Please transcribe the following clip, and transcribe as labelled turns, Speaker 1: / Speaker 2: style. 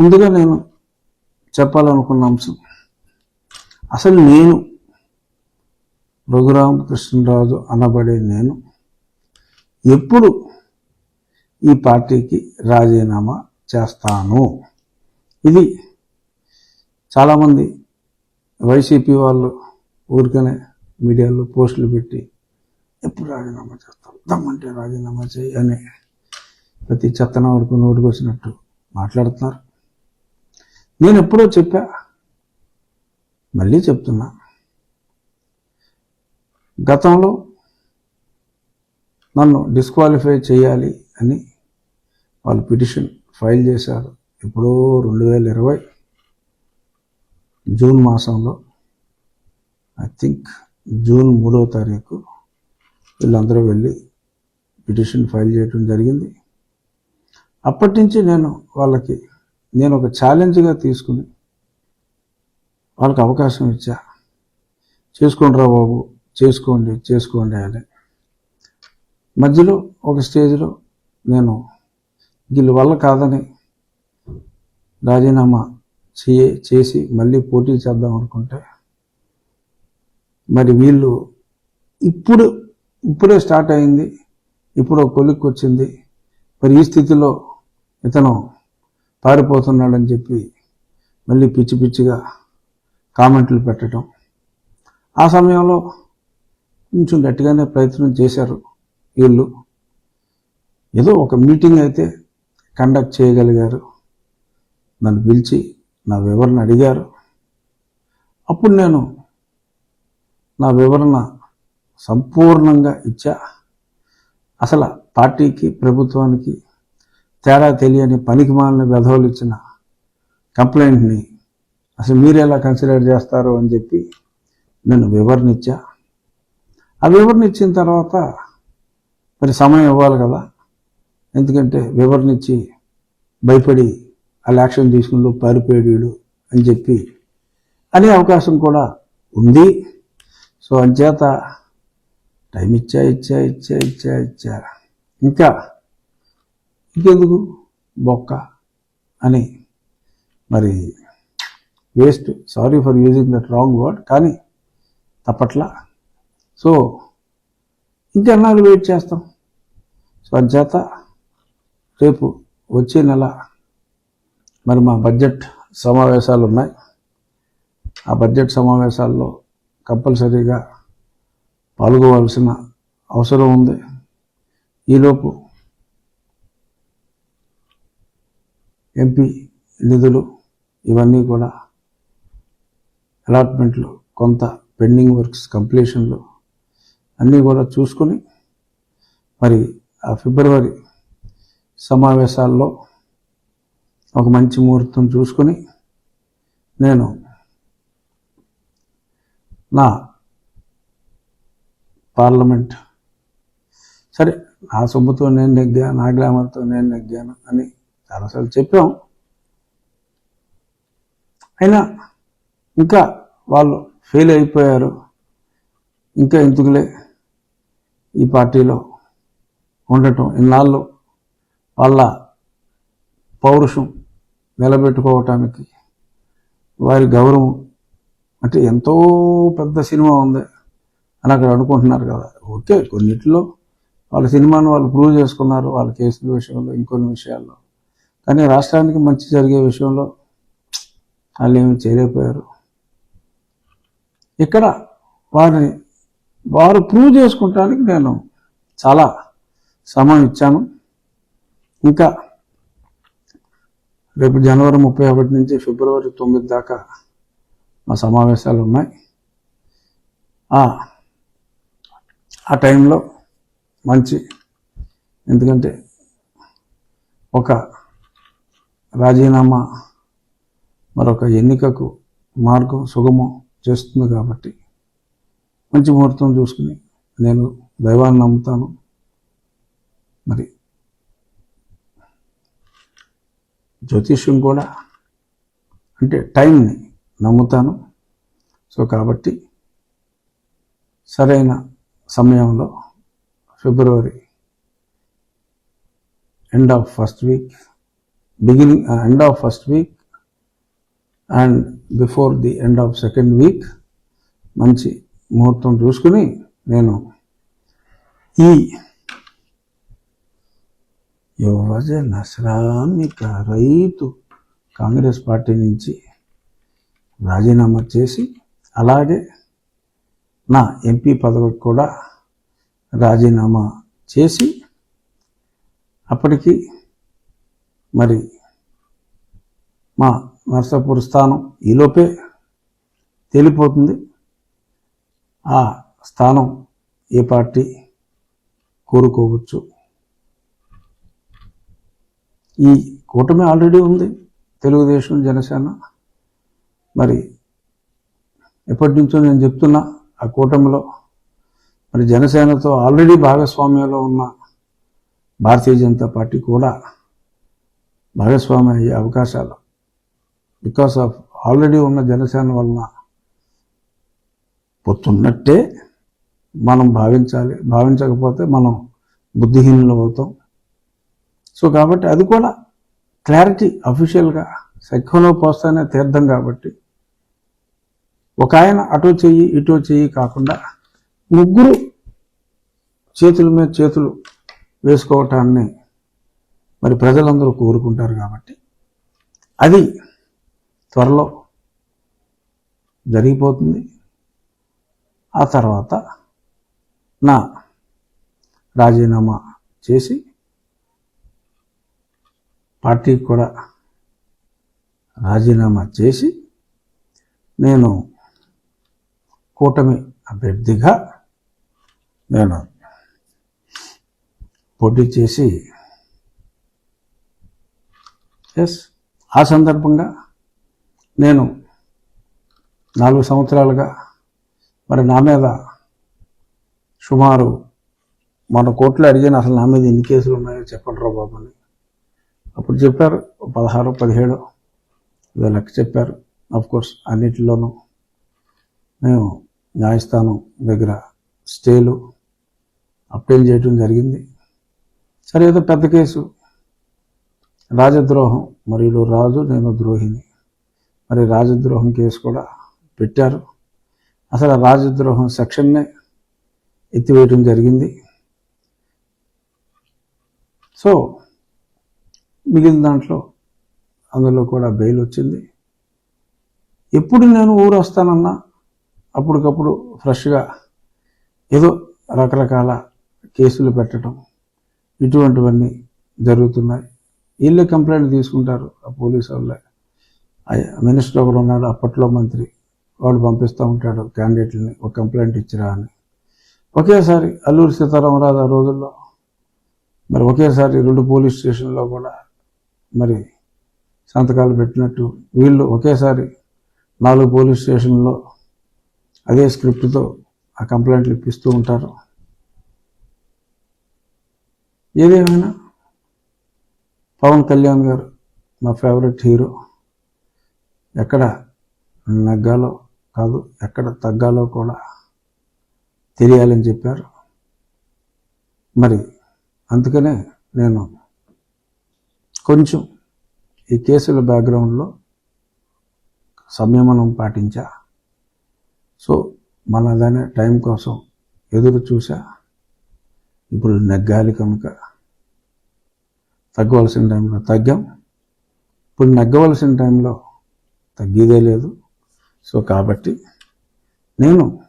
Speaker 1: ముందుగా నేను చెప్పాలనుకున్న అంశం. అసలు నేను రఘురామ కృష్ణరాజు అనబడే నేను ఎప్పుడు ఈ పార్టీకి రాజీనామా చేస్తాను? ఇది చాలామంది వైసీపీ వాళ్ళు ఊరికనే మీడియాలో పోస్టులు పెట్టి ఎప్పుడు రాజీనామా చేస్తాం దమ్మంటే రాజీనామా చేయి అని ప్రతి చెత్తన వరకు నోటికి వచ్చినట్టు మాట్లాడుతున్నారు. నేను ఎప్పుడో చెప్పా. మళ్ళీ చెప్తున్నా. గతంలో నన్ను డిస్క్వాలిఫై చేయాలి అని వాళ్ళు పిటిషన్ ఫైల్ చేశారు. ఎప్పుడో రెండు వేల ఇరవై జూన్ మాసంలో. ఐ థింక్ జూన్ మూడో తారీఖు వీళ్ళందరూ వెళ్ళి పిటిషన్ ఫైల్ చేయడం జరిగింది. అప్పటి నుంచి నేను వాళ్ళకి నేను ఒక ఛాలెంజ్గా తీసుకుని వాళ్ళకి అవకాశం ఇచ్చా. చేసుకోండి రా బాబు చేసుకోండి చేసుకోండి అని. మధ్యలో ఒక స్టేజ్లో నేను వీళ్ళ వల్ల కాదని రాజీనామా చే చేసి మళ్ళీ పోటీ చేద్దాం అనుకుంటే మరి వీళ్ళు ఇప్పుడు ఇప్పుడే స్టార్ట్ అయింది ఇప్పుడు ఒక కొలిక్కి వచ్చింది మరి ఈ స్థితిలో ఇతను పారిపోతున్నాడని చెప్పి మళ్ళీ పిచ్చి పిచ్చిగా కామెంట్లు పెట్టడం. ఆ సమయంలో కొంచెం గట్టిగానే ప్రయత్నం చేశారు వీళ్ళు. ఏదో ఒక మీటింగ్ అయితే కండక్ట్ చేయగలిగారు. నన్ను పిలిచి నా వివరణ అడిగారు. అప్పుడు నేను నా వివరణ సంపూర్ణంగా ఇచ్చా. అసలు పార్టీకి ప్రభుత్వానికి తేడా తెలియని పనికి మాలిన వెధవలు ఇచ్చిన కంప్లైంట్ని అసలు మీరు ఎలా కన్సిడర్ చేస్తారు అని చెప్పి నేను వివరణ ఇచ్చా ఆ వివరణ ఇచ్చిన తర్వాత మరి సమయం ఇవ్వాలి కదా. ఎందుకంటే వివరణ ఇచ్చి భయపడి వాళ్ళు యాక్షన్ తీసుకుని పారిపోయాడు అని చెప్పి అనే అవకాశం కూడా ఉంది. సో అంచేత టైం ఇచ్చా ఇచ్చా ఇచ్చా ఇచ్చా ఇచ్చా. ఇంకా ఇంకెందుకు బొక్క అని. మరి waste. Sorry for using that wrong word కానీ తప్పట్లా. సో ఇంకెన్నాళ్ళు వెయిట్ చేస్తాం? సో అంచేత రేపు వచ్చే నెల మరి మా బడ్జెట్ సమావేశాలు ఉన్నాయి. ఆ బడ్జెట్ సమావేశాల్లో కంపల్సరీగా పాల్గొవలసిన అవసరం ఉంది. ఈలోపు ఎంపీ నిధులు ఇవన్నీ కూడా అలాట్మెంట్లు కొంత పెండింగ్ వర్క్స్ కంప్లీషన్లు అన్నీ కూడా చూసుకొని మరి ఆ ఫిబ్రవరి సమావేశాల్లో ఒక మంచి ముహూర్తం చూసుకొని నేను నా పార్లమెంట్ సరే నా సొమ్ముతో నేను నెగ్గా నా గ్లామర్తో నేను నెగ్గాను అని చాలాసార్లు చెప్పాం. అయినా ఇంకా వాళ్ళు ఫెయిల్ అయిపోయారు. ఇంకా ఎందుకులే ఈ పార్టీలో ఉండటం? ఇన్నాళ్ళు వాళ్ళ పౌరుషం నిలబెట్టుకోవటానికి వారి గౌరవం అంటే ఎంతో పెద్ద సినిమా ఉంది అని అక్కడ అనుకుంటున్నారు కదా. ఓకే కొన్నిటిలో వాళ్ళ సినిమాను వాళ్ళు ప్రూవ్ చేసుకున్నారు వాళ్ళ కేసుల విషయంలో ఇంకొన్ని విషయాల్లో. కానీ రాష్ట్రానికి మంచి జరిగే విషయంలో వాళ్ళు ఏమి చేయలేకపోయారు. ఇక్కడ వారిని వారు ప్రూవ్ చేసుకుంటానికి నేను చాలా సమయం ఇచ్చాను. ఇంకా రేపు జనవరి ముప్పై ఒకటి నుంచి ఫిబ్రవరి తొమ్మిది దాకా మా సమావేశాలు ఉన్నాయి. ఆ ఆ టైంలో మంచి ఎందుకంటే ఒక రాజీనామా మరొక ఎన్నికకు మార్గం సుగమం చేస్తుంది కాబట్టి మంచి ముహూర్తం చూసుకుని నేను దైవాన్ని నమ్ముతాను. మరి జ్యోతిష్యం కూడా అంటే టైంని నమ్ముతాను. సో కాబట్టి సరైన సమయంలో February end of first week beginning end of first week and before the end of second week మంచి ముహూర్తం చూసుకుని నేను ఈ యువజన శ్రామిక రైతు కాంగ్రెస్ పార్టీ నుంచి రాజీనామా చేసి అలాగే నా ఎంపీ పదవికి కూడా రాజీనామా చేసి అప్పటికి మరి మా నర్సాపూర్ స్థానం ఈలోపే తేలిపోతుంది. ఆ స్థానం ఏ పార్టీ కోరుకోవచ్చు? ఈ కూటమి ఆల్రెడీ ఉంది తెలుగుదేశం జనసేన. మరి ఎప్పటి నుంచో నేను చెప్తున్నా ఆ కూటమిలో మరి జనసేనతో ఆల్రెడీ భాగస్వామ్యంలో ఉన్న భారతీయ జనతా పార్టీ కూడా భాగస్వామి అయ్యే అవకాశాలు. బికాస్ ఆఫ్ ఆల్రెడీ ఉన్న జనసేన వలన పొత్తున్నట్టే మనం భావించాలి. భావించకపోతే మనం బుద్ధిహీనులు అవుతాం. సో కాబట్టి అది కూడా క్లారిటీ అఫీషియల్గా సఖ్యంలో పోస్తానే తీర్థం కాబట్టి ఒక ఆయన అటో చెయ్యి ఇటో చెయ్యి కాకుండా ముగ్గురు చేతుల మీద చేతులు వేసుకోవటాన్ని మరి ప్రజలందరూ కోరుకుంటారు కాబట్టి అది త్వరలో జరిగిపోతుంది. ఆ తర్వాత నా రాజీనామా చేసి పార్టీకి కూడా రాజీనామా చేసి నేను కూటమి అభ్యర్థిగా నేను పోటీ చేసి ఎస్ ఆ సందర్భంగా నేను నాలుగు సంవత్సరాలుగా మరి నా మీద సుమారు మన కోర్టులో అడిగాను. అసలు నా మీద ఎన్ని కేసులు ఉన్నాయో చెప్పండి రా బాబు అని. అప్పుడు చెప్పారు పదహారు పదిహేడు ఇదో లెక్క చెప్పారు. అఫ్ కోర్స్ అన్నిటిలోనూ మేము న్యాయస్థానం దగ్గర స్టేలు అప్పీల్ చేయడం జరిగింది. సరే ఏదో పెద్ద కేసు. రాజద్రోహం. మరియు రాజు నేను ద్రోహిని. మరి రాజద్రోహం కేసు కూడా పెట్టారు. అసలు రాజద్రోహం సెక్షన్నే ఎత్తివేయడం జరిగింది. సో మిగిలిన దాంట్లో అందులో కూడా బెయిల్ వచ్చింది. ఎప్పుడు నేను ఊరు వస్తానన్నా అప్పటికప్పుడు ఫ్రెష్గా ఏదో రకరకాల కేసులు పెట్టడం ఇటువంటివన్నీ జరుగుతున్నాయి. వీళ్ళు కంప్లైంట్ తీసుకుంటారు ఆ పోలీసు వాళ్ళే. మినిస్టర్ ఒకడు ఉన్నాడు అప్పట్లో మంత్రి. వాడు పంపిస్తూ ఉంటాడు క్యాండిడేట్లని ఒక కంప్లైంట్ ఇచ్చిరా అని. ఒకేసారి అల్లూరి సీతారామరాజు ఆ రోజుల్లో మరి ఒకేసారి రెండు పోలీస్ స్టేషన్లో కూడా మరి సంతకాలు పెట్టినట్టు వీళ్ళు ఒకేసారి నాలుగు పోలీస్ స్టేషన్లో అదే స్క్రిప్ట్తో ఆ కంప్లైంట్లు ఇప్పిస్తూ ఉంటారు. ఏదేమైనా పవన్ కళ్యాణ్ గారు మా ఫేవరెట్ హీరో ఎక్కడ నగ్గాలో కాదు ఎక్కడ తగ్గాలో కూడా తెలియాలని చెప్పారు. మరి అందుకనే నేను కొంచెం ఈ కేసుల బ్యాక్గ్రౌండ్లో సంయమనం పాటించా. సో మన దాని టైం కోసం ఎదురు చూసా. ఇప్పుడు నెగ్గాలి కనుక తగ్గవలసిన టైంలో తగ్గాం. ఇప్పుడు నగ్గవలసిన టైంలో తగ్గేదే లేదు. సో కాబట్టి నేను